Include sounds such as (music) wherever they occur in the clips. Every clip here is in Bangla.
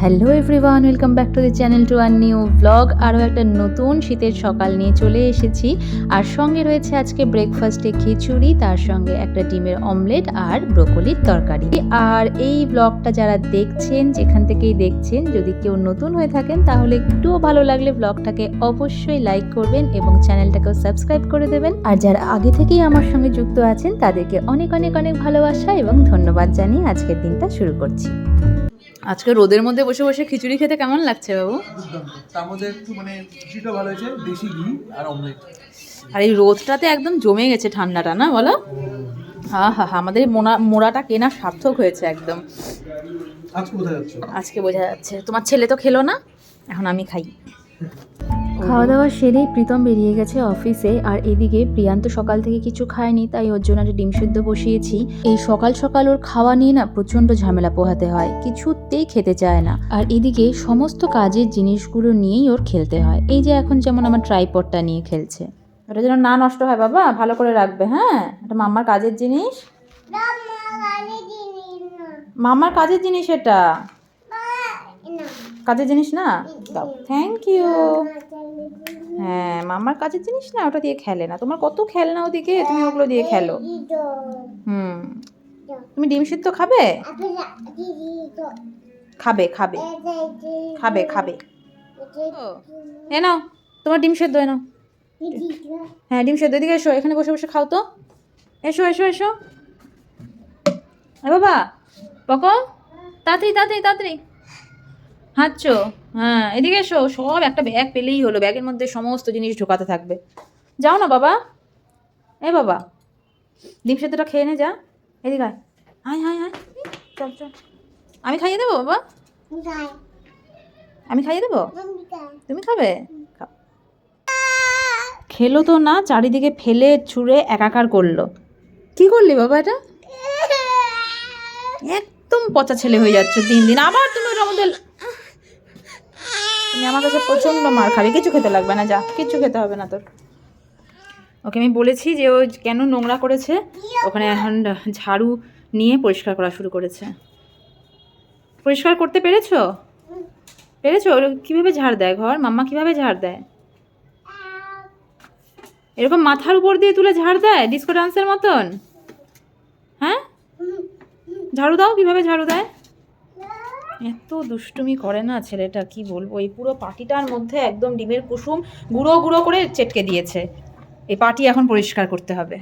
Hello everyone welcome back to the channel to our new vlog আরও একটা নতুন শীতের সকাল নিয়ে চলে এসেছি। আর সঙ্গে রয়েছে আজকে ব্রেকফাস্টে খিচুড়ি, তার সঙ্গে একটা ডিমের অমলেট আর ব্রোকলির তরকারি। আর এই ব্লগটা যারা দেখছেন, যেখান থেকেই দেখছেন, যদি কেউ নতুন হয়ে থাকেন, তাহলে একটুও ভালো লাগলে ব্লগটাকে অবশ্যই লাইক করবেন এবং চ্যানেলটাকেও সাবস্ক্রাইব করে দেবেন। আর যারা আগে থেকেই আমার সঙ্গে যুক্ত আছেন, তাদেরকে অনেক অনেক অনেক ভালোবাসা এবং ধন্যবাদ জানিয়ে আজকের দিনটা শুরু করছি। আজকে রোদের মধ্যে বসে বসে খিচুড়ি খেতে কেমন লাগছে বাবু? তার মধ্যে একটু মানে খিচুড়িটা ভালো হয়েছে দেশি ঘি আর অমলেট আর এই রোদটাতে একদম জমে গেছে ঠান্ডাটা না বলো? হা হা হা আমাদের মোনা মোড়াটা কেনা সার্থক হয়েছে একদম। আজকে কোথায় যাচ্ছ। আজকে বোঝা যাচ্ছে। তোমার ছেলে তো খেলো না? এখন আমি খাই। খাওয়া দাওয়া সেরেই প্রীতম বেরিয়ে গেছে অফিসে আর এদিকে প্রিয়ান্ত সকাল থেকে কিছু খায়নি তাই ওর জন্য একটা ডিম সিদ্ধ বসিয়েছি। এই সকাল সকাল ওর খাওয়া নিয়ে না প্রচণ্ড ঝামেলা পোহাতে হয় কিছুতেই খেতে চায় না। আর এদিকে সমস্ত কাজের জিনিসগুলো নিয়েই ওর খেলতে হয়। এই যে এখন যেমন আমার ট্রাইপডটা নিয়ে খেলছে। ওটা যেন না নষ্ট হয় বাবা ভালো করে রাখবে হ্যাঁ? এটা মাম্মার কাজের জিনিস? মামার কাজের জিনিস এটা? কাজের জিনিস না। দাও। থ্যাংক ইউ হ্যাঁ মামার কাজের জিনিস না? ওটা দিয়ে খেলে না। তোমার কত খেলনা ওদিকে? তুমি ওগুলো দিয়ে খেলো। হুম। তুমি ডিম সিদ্ধ খাবে? খাবে খাবে। খাবে খাবে। এ নাও তোমার ডিম সেদ্ধ এ নাও। হ্যাঁ ডিম সেদ্ধ এদিকে এসো এখানে বসে বসে খাও তো। এসো এসো এসো। এ বাবা বকো। তাড়াতাড়ি তাড়াতাড়ি তাড়াতাড়ি। হাঁটছো? হ্যাঁ এদিকে এসো। সব একটা ব্যাগ পেলেই হলো। ব্যাগের মধ্যে সমস্ত জিনিস ঢোকাতে থাকবে। যাও না বাবা। এ বাবা ডিম সেদ্ধটা খেয়ে নে যা। এদিকে আয়। হাই হাই হাই চল চল। আমি খাইয়ে দেবো বাবা? আমি খাইয়ে দেবো? তুমি খাবে? খাও। খেলো তো না চারিদিকে ফেলে ছুঁড়ে একাকার করল। কি করলি বাবা এটা? (laughs) একদম পচা ছেলে হয়ে যাচ্ছে দিন দিন। আবার তুমি ওটার মধ্যে তুমি আমার কাছে প্রচণ্ড মার খাবে। কিছু খেতে লাগবে না, যা। কিছু খেতে হবে না তোর। ওকে, আমি বলেছি যে ও কেন নোংরা করেছে? ওখানে এখন ঝাড়ু নিয়ে পরিষ্কার করা শুরু করেছে। পরিষ্কার করতে পেরেছ? পেরেছ? কীভাবে ঝাড় দেয় ঘর? মাম্মা কীভাবে ঝাড় দেয়? এরকম মাথার উপর দিয়ে তুলে ঝাড় দেয়? ডিস্কো ডান্সের মতন? হ্যাঁ? ঝাড়ু দাও, কীভাবে ঝাড়ু দেয়? এত দুষ্টুমি করে না ছেলেটা, কি বলব? এই পুরো পাটিটার মধ্যে একদম ডিমের কুসুম গুঁড়ো গুঁড়ো করে চেটকে দিয়েছে। এই পাটি এখন পরিষ্কার করতে হবে।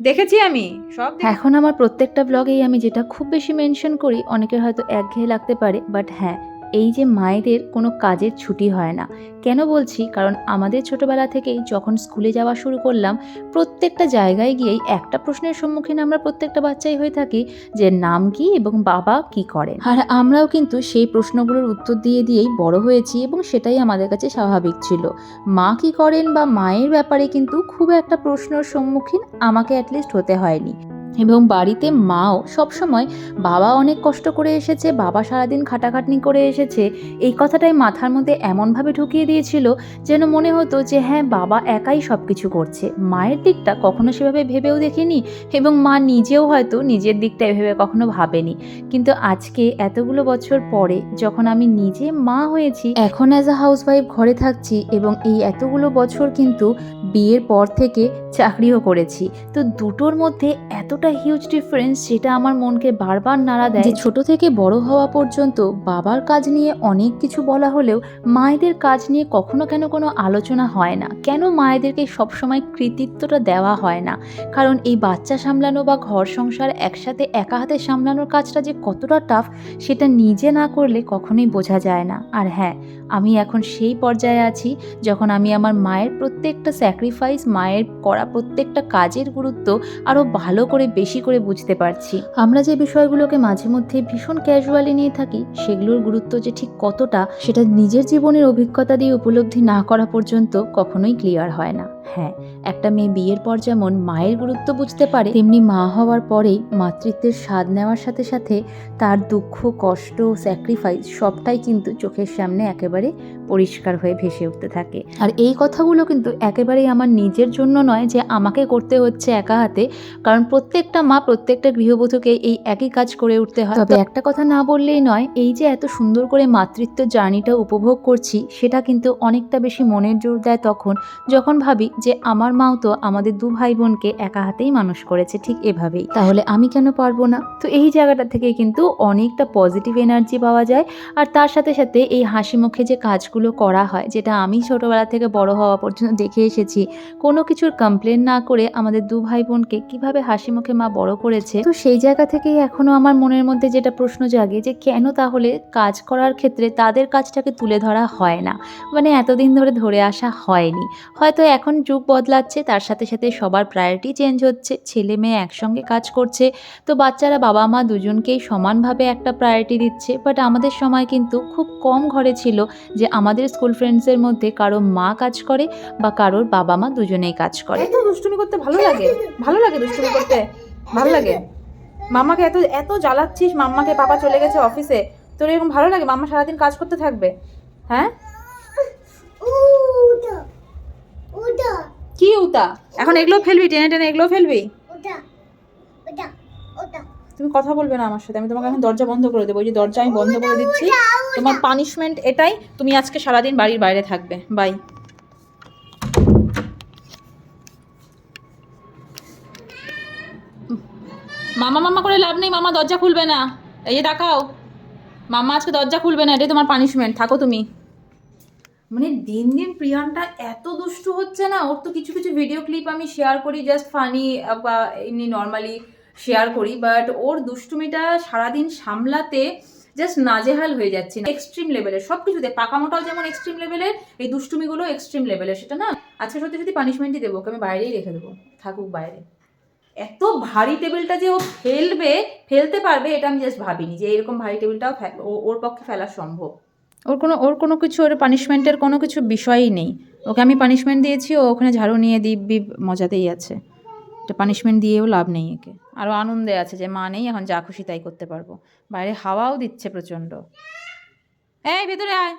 দেখেছি আমি, সব এখন আমার প্রত্যেকটা ব্লগেই আমি যেটা খুব বেশি মেনশন করি, অনেকের হয়তো একঘেয়ে লাগতে পারে বাট হ্যাঁ এই যে মায়েদের কোনো কাজের ছুটি হয় না। কেন বলছি? কারণ আমাদের ছোটবেলা থেকেই যখন স্কুলে যাওয়া শুরু করলাম, প্রত্যেকটা জায়গায় গিয়েই একটা প্রশ্নের সম্মুখীন আমরা প্রত্যেকটা বাচ্চাই হয়ে থাকি যে নাম কি এবং বাবা কি করেন। আর আমরাও কিন্তু সেই প্রশ্নগুলোর উত্তর দিয়ে দিয়েই বড় হয়েছি এবং সেটাই আমাদের কাছে স্বাভাবিক ছিল। মা কি করেন বা মায়ের ব্যাপারে কিন্তু খুব একটা প্রশ্নের সম্মুখীন আমাকে অ্যাটলিস্ট হতে হয়নি। এবং বাড়িতে মাও সবসময় বাবা অনেক কষ্ট করে এসেছে, বাবা সারাদিন খাটাখাটনি করে এসেছে। এই কথাটাই মাথার মধ্যে এমনভাবে ঢুকিয়ে দিয়েছিল যেন মনে হতো যে হ্যাঁ বাবা একাই সব কিছু করছে। মায়ের দিকটা কখনো সেভাবে ভেবেও দেখিনি এবং মা নিজেও হয়তো নিজের দিকটা এভাবে কখনো ভাবেনি। কিন্তু আজকে এতগুলো বছর পরে যখন আমি নিজে মা হয়েছি, এখন অ্যাজ আ হাউসওয়াইফ ঘরে থাকছি এবং এই এতগুলো বছর কিন্তু বিয়ের পর থেকে চাকরিও করেছি। তো দুটোর মধ্যে এতটা হিউজ ডিফারেন্স যেটা আমার মনকে বারবার নাড়া দেয়। যে ছোট থেকে বড় হওয়া পর্যন্ত বাবার কাজ নিয়ে অনেক কিছু বলা হলেও মায়েদের কাজ নিয়ে কখনো কেন কোনো আলোচনা হয় না। কেন মায়েদেরকে সবসময় কৃতিত্বটা দেওয়া হয় না? কারণ এই বাচ্চা সামলানো বা ঘর সংসার একসাথে একা হাতে সামলানোর কাজটা যে কতটা টাফ সেটা নিজে না করলে কখনোই বোঝা যায় না। আর হ্যাঁ আমি এখন সেই পর্যায়ে আছি যখন আমি আমার মায়ের প্রত্যেকটা স্যাক্রিফাইস মায়ের করা প্রত্যেকটা কাজের গুরুত্ব আরও ভালো করে, বেশি করে বুঝতে পারছি। আমরা যে বিষয়গুলোকে মাঝে মধ্যে ভীষণ ক্যাজুয়ালি নিয়ে থাকি, সেগুলোর গুরুত্ব যে ঠিক কতটা, সেটা নিজের জীবনের অভিজ্ঞতা দিয়ে উপলব্ধি না করা পর্যন্ত কখনোই ক্লিয়ার হয় না। হ্যাঁ একটা মেয়ে বিয়ের পর যেমন মায়ের গুরুত্ব বুঝতে পারে, তেমনি মা হওয়ার পরেই মাতৃত্বের স্বাদ নেওয়ার সাথে সাথে তার দুঃখ, কষ্ট স্যাক্রিফাইস সবটাই কিন্তু চোখের সামনে একেবারে পরিষ্কার হয়ে ভেসে উঠতে থাকে। আর এই কথাগুলো কিন্তু একেবারেই আমার নিজের জন্য নয় যে আমাকে করতে হচ্ছে একা হাতে, কারণ প্রত্যেকটা মা প্রত্যেকটা গৃহবধূকে এই একই কাজ করে উঠতে হয়। তবে একটা কথা না বললেই নয়, এই যে এত সুন্দর করে মাতৃত্ব জার্নিটা উপভোগ করছি, সেটা কিন্তু অনেকটা বেশি মনের জোর দেয় তখন, যখন ভাবি যে আমার মাও তো আমাদের দু ভাই বোনকে একা হাতেই মানুষ করেছে ঠিক এভাবেই। তাহলে আমি কেন পারব না? তো এই জায়গাটা থেকে কিন্তু অনেকটা পজিটিভ এনার্জি পাওয়া যায় আর তার সাথে সাথে এই হাসি মুখে যে কাজগুলো করা হয়, যেটা আমি ছোটোবেলা থেকে বড় হওয়া পর্যন্ত দেখে এসেছি, কোনো কিছুর কমপ্লেন না করে আমাদের দু ভাই বোনকে কীভাবে হাসি মুখে মা বড় করেছে? তো সেই জায়গা থেকেই এখনও আমার মনের মধ্যে যেটা প্রশ্ন জাগে যে কেন তাহলে কাজ করার ক্ষেত্রে তাদের কাজটাকে তুলে ধরা হয় না? মানে এতদিন ধরে ধরে আসা হয়নি। হয়তো এখন যুগ বদলাচ্ছে তার সাথে সাথে সবার প্রায়োরিটি চেঞ্জ হচ্ছে ছেলে মেয়ে একসঙ্গে কাজ করছে তো বাচ্চারা বাবা মা দুজনকেই সমানভাবে একটা প্রায়োরিটি দিচ্ছে বাট আমাদের সময় কিন্তু খুব কম ঘরে ছিল যে আমাদের স্কুল ফ্রেন্ডসের মধ্যে কারও মা কাজ করে বা কারোর বাবা মা দুজনেই কাজ করে। এই তো দুষ্টুমি করতে ভালো লাগে? ভালো লাগে দুষ্টুমি করতে? ভালো লাগে? মামাকে এত এত জ্বালাচ্ছিস মাম্মাকে বাবা চলে গেছে অফিসে তোর এরকম ভালো লাগে? মাম্মা সারাদিন কাজ করতে থাকবে? হ্যাঁ? উদা উদা কি উতা? এখন এগুলো ফেলবি টেনে টেনে এগুলো ফেলবি? তুমি কথা বলবে না আমার সাথে আমি তোমাকে এখন দরজা বন্ধ করে দেবো ওই যে দরজা আমি বন্ধ করে দিচ্ছি। তোমার পানিশমেন্ট এটাই তুমি আজকে সারাদিন বাড়ির বাইরে থাকবে। বাই মামা মামা করে লাভ নেই মামা দরজা খুলবে না। এই যে দেখাও। মামা আজকে দরজা খুলবে না এটাই তোমার পানিশমেন্ট থাকো তুমি। মানে দিন দিন প্রিয়ানটা এত দুষ্টু হচ্ছে না? ওর তো কিছু কিছু ভিডিও ক্লিপ আমি শেয়ার করি জাস্ট ফানি বা এমনি নর্মালি শেয়ার করি বাট ওর দুষ্টুমিটা সারাদিন সামলাতে জাস্ট নাজেহাল হয়ে যাচ্ছে না। এক্সট্রিম লেভেলের সব কিছুতে পাকামোটাও যেমন এক্সট্রিম লেভেলের এই দুষ্টুমিগুলো এক্সট্রিম লেভেলের সেটা না? আজকে সত্যি সত্যি পানিশমেন্টই দেবো ওকে, আমি বাইরেই রেখে দেবো, থাকুক বাইরে। এত ভারী টেবিলটা যে ও ফেলবে, ফেলতে পারবে, এটা আমি জাস্ট ভাবিনি যে এরকম ভারী টেবিলটাও ওর পক্ষে ফেলা সম্ভব। ওর কোনো ওর কোনো কিছু, ওর পানিশমেন্টের কোনো কিছু বিষয়ই নেই। ওকে আমি পানিশমেন্ট দিয়েছি, ও ওখানে ঝাড়ু নিয়ে দিব্যি মজাতেই আছে। এটা পানিশমেন্ট দিয়েও লাভ নেই একে। আরও আনন্দে আছে যে, মা নেই, এখন যা খুশি তাই করতে পারব। বাইরে হাওয়াও দিচ্ছে প্রচণ্ড। এই, ভেতরে আয়।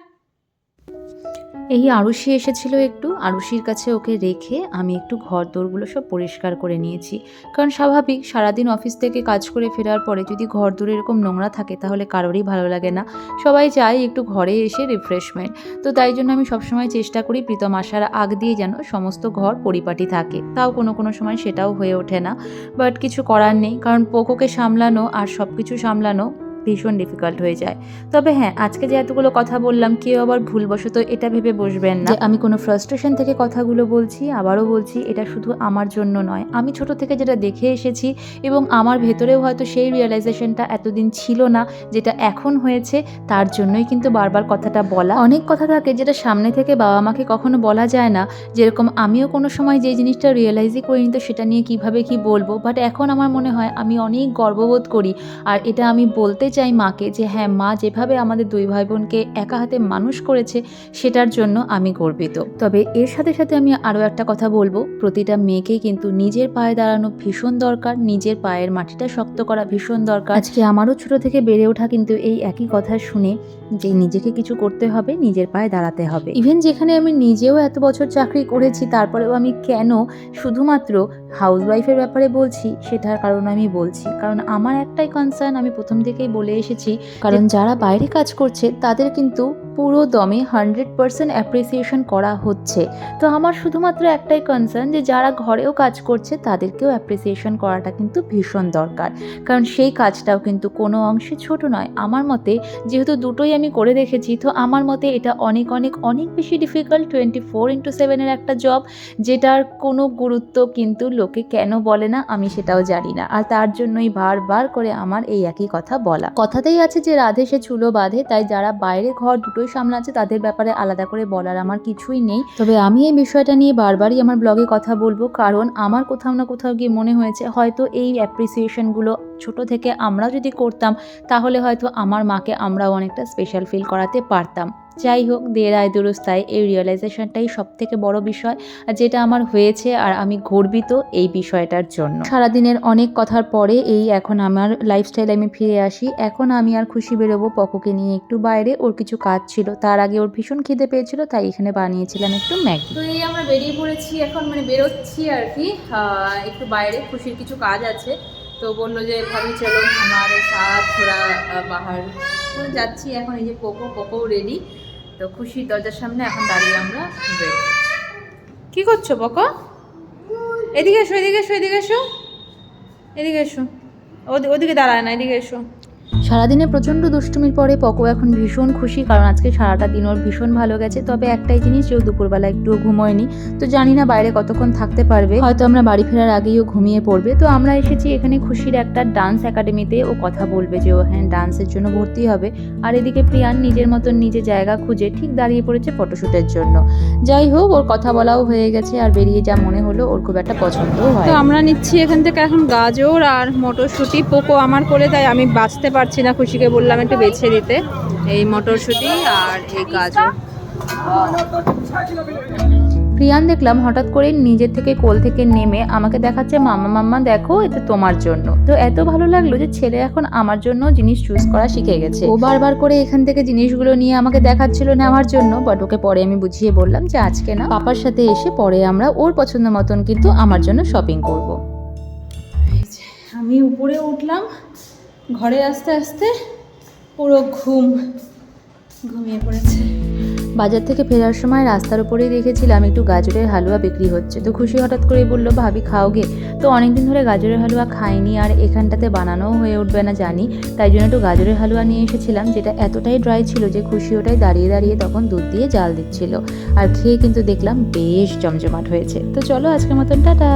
এই আরুষি এসেছিল একটু। আরুষির কাছে ওকে রেখে আমি একটু ঘর দোরগুলো সব পরিষ্কার করে নিয়েছি। কারণ স্বাভাবিক, সারাদিন অফিস থেকে কাজ করে ফেরার পরে যদি ঘর দোর এরকম নোংরা থাকে তাহলে কারোরই ভালো লাগে না। সবাই চায় একটু ঘরে এসে রিফ্রেশমেন্ট তো তাই জন্য আমি সবসময় চেষ্টা করি প্রীতম আসার আগ দিয়ে যেন সমস্ত ঘর পরিপাটি থাকে। তাও কোনো কোনো সময় সেটাও হয়ে ওঠে না। বাট কিছু করার নেই। কারণ পোকোকে সামলানো আর সব কিছু সামলানো ভীষণ ডিফিকাল্ট হয়ে যায়। তবে হ্যাঁ আজকে যে এতগুলো কথা বললাম, কেউ আবার ভুলবশত এটা ভেবে বসবেন না। আমি কোনো ফ্রাস্ট্রেশন থেকে কথাগুলো বলছি, আবারও বলছি, এটা শুধু আমার জন্য নয়। আমি ছোট থেকে যেটা দেখে এসেছি এবং আমার ভেতরেও হয়তো সেই রিয়েলাইজেশনটা এতদিন ছিল না, যেটা এখন হয়েছে, তার জন্যই কিন্তু বারবার কথাটা বলা। অনেক কথা থাকে যেটা সামনে থেকে বাবা মাকে কখনো বলা যায় না, যেরকম আমিও কোনো সময় যে জিনিসটা রিয়েলাইজই করিনি তো সেটা নিয়ে কীভাবে কি বলব? বাট এখন আমার মনে হয় আমি অনেক গর্ববোধ করি, আর এটা আমি বলতে চাই মাকে যে হ্যাঁ মা যেভাবে আমাদের দুই ভাই বোনকে একা হাতে মানুষ করেছে, সেটার জন্য আমি গর্বিত। তবে এর সাথে সাথে আমি আরও একটা কথা বলব, প্রতিটা মেয়েকেই কিন্তু নিজের পায়ে দাঁড়ানো ভীষণ দরকার, নিজের পায়ের মাটিটা শক্ত করা ভীষণ দরকার। আজকে আমারও ছোট থেকে বেড়ে ওঠা কিন্তু এই একই কথা শুনে যে নিজেকে কিছু করতে হবে, নিজের পায়ে দাঁড়াতে হবে। ইভেন যেখানে আমি নিজেও এত বছর চাকরি করেছি, তারপরেও আমি কেন শুধুমাত্র হাউসওয়াইফের ব্যাপারে বলছি, সেটার কারণ আমি বলছি। কারণ আমার একটাই কনসার্ন আমি প্রথম থেকেই বলে এসেছি। কারণ যারা বাইরে কাজ করছে, তাদের কিন্তু পুরো দমে হান্ড্রেড পার্সেন্ট অ্যাপ্রিসিয়েশন করা হচ্ছে। তো আমার শুধুমাত্র একটাই কনসার্ন যে যারা ঘরেও কাজ করছে, তাদেরকেও অ্যাপ্রিসিয়েশন করাটা কিন্তু ভীষণ দরকার। কারণ সেই কাজটাও কিন্তু কোনো অংশে ছোট নয়। আমার মতে, যেহেতু দুটোই আমি করে দেখেছি, তো আমার মতে এটা অনেক অনেক অনেক বেশি ডিফিকাল্ট টোয়েন্টি ফোর ইন্টু সেভেনের একটা জব যেটার কোনো গুরুত্ব কিন্তু লোকে কেন বলে না, আমি সেটাও জানি না। আর তার জন্যই বারবার করে আমার এই একই কথা বলা। কথাতেই আছে যে রাধে সে চুলো বাঁধে, তাই যারা বাইরে ঘর দুটোই সামলাচ্ছে তাদের ব্যাপারে আলাদা করে বলার আমার কিছুই নেই। তবে আমি এই বিষয়টা নিয়ে বারবারই আমার ব্লগে কথা বলব, কারণ আমার কোথাও না কোথাও গিয়ে মনে হয়েছে, হয়তো এই অ্যাপ্রিসিয়েশনগুলো ছোট থেকে আমরা যদি করতাম, তাহলে হয়তো আমার মাকে আমরাও অনেকটা স্পেশাল ফিল করাতে পারতাম। যাই হোক আয় দুরস্তায় এই রিয়েলাইজেশনটাই সব থেকে বড় বিষয় যেটা আমার হয়েছে আর আমি গর্বিত এই বিষয়টার জন্য। সারাদিনের অনেক কথার পরে এই এখন আমার লাইফস্টাইল আমি ফিরে আসি। এখন আমি আর খুশি বেরোবো পকোকে নিয়ে একটু বাইরে, ওর কিছু কাজ ছিল। তার আগে ওর ভীষণ খিদে পেয়েছিল, তাই এখানে বানিয়েছিলাম একটু ম্যাগি। তো এই আমরা বেরিয়ে পড়েছি, এখন মানে বেরোচ্ছি আর কি। একটু বাইরে, খুশির কিছু কাজ আছে। তো বলল যে, ভাবি, চলো, আমার সাথ থোড়া বাহার যাচ্ছি, এখন এই যে পোকো পোকো রেডি তো খুশির দরজার সামনে এখন দাঁড়িয়ে আমরা কি করছ, বকো? এদিকে এসো এদিকে এসো এদিকে এসো। এদিকে এসো। ওদি- ওদিকে দাঁড়ায় না, এদিকে এসো। সারাদিনে প্রচণ্ড দুষ্টুমির পরে পকো এখন ভীষণ খুশি কারণ আজকে সারাটা দিন ওর ভীষণ ভালো গেছে। তবে একটাই জিনিস যে ও দুপুরবেলা একটুও ঘুমোয়নি। তো জানি না বাইরে কতক্ষণ থাকতে পারবে। হয়তো আমরা বাড়ি ফেরার আগেই ও ঘুমিয়ে পড়বে। তো আমরা এসেছি এখানে খুশির একটা ডান্স একাডেমিতে ও কথা বলবে যে ও হ্যাঁ ডান্সের জন্য ভর্তি হবে। আর এদিকে প্রিয়ান নিজের মতন নিজে জায়গা খুঁজে ঠিক দাঁড়িয়ে পড়েছে ফটোশ্যুটের জন্য। যাই হোক ওর কথা বলাও হয়ে গেছে আর বেরিয়ে যা মনে হলো ওর খুব একটা পছন্দ হয় তো আমরা নিচ্ছি এখান থেকে এখন গাজর আর মটরশুঁটি। পোকো আমার করে তাই আমি বাঁচতে পারছি না খুশিকে বললাম একটু বেছে দিতে এই মটরশুঁটি আর এই গাজর প্রিয়ান দেখলাম হঠাৎ করে নিজের থেকে কোল থেকে নেমে আমাকে দেখাচ্ছে মাম্মা মাম্মা দেখো এটা তোমার জন্য। তো এত ভালো লাগল যে ছেলে এখন আমার জন্য জিনিস চুজ করা শিখে গেছে। ও বারবার করে এখান থেকে জিনিসগুলো নিয়ে আমাকে দেখাচ্ছিল নেওয়ার জন্য বাট ওকে পরে আমি বুঝিয়ে বললাম যে আজকে না পাপার সাথে এসে পরে আমরা ওর পছন্দ মতন কিন্তু আমার জন্য শপিং করব। আমি উপরে উঠলাম ঘরে আসতে আসতে পুরো ঘুম ঘুমিয়ে পড়েছে। বাজার থেকে ফেরার সময় রাস্তার উপরেই দেখেছিলাম একটু গাজরের হালুয়া বিক্রি হচ্ছে। তো খুশি হঠাৎ করে বলল, ভাবি খাওগে তো অনেকদিন ধরে গাজরের হালুয়া খাইনি আর এখানটাতে বানানোও হয়ে উঠবে না জানি। তাই জন্য একটু গাজরের হালুয়া নিয়ে এসেছিলাম, যেটা এতটাই ড্রাই ছিল যে খুশি ওটাই দাঁড়িয়ে দাঁড়িয়ে তখন দুধ দিয়ে জাল দিচ্ছিল। আর খেয়ে কিন্তু দেখলাম বেশ জমজমাট হয়েছে। তো চলো আজকের মতন, টাটা!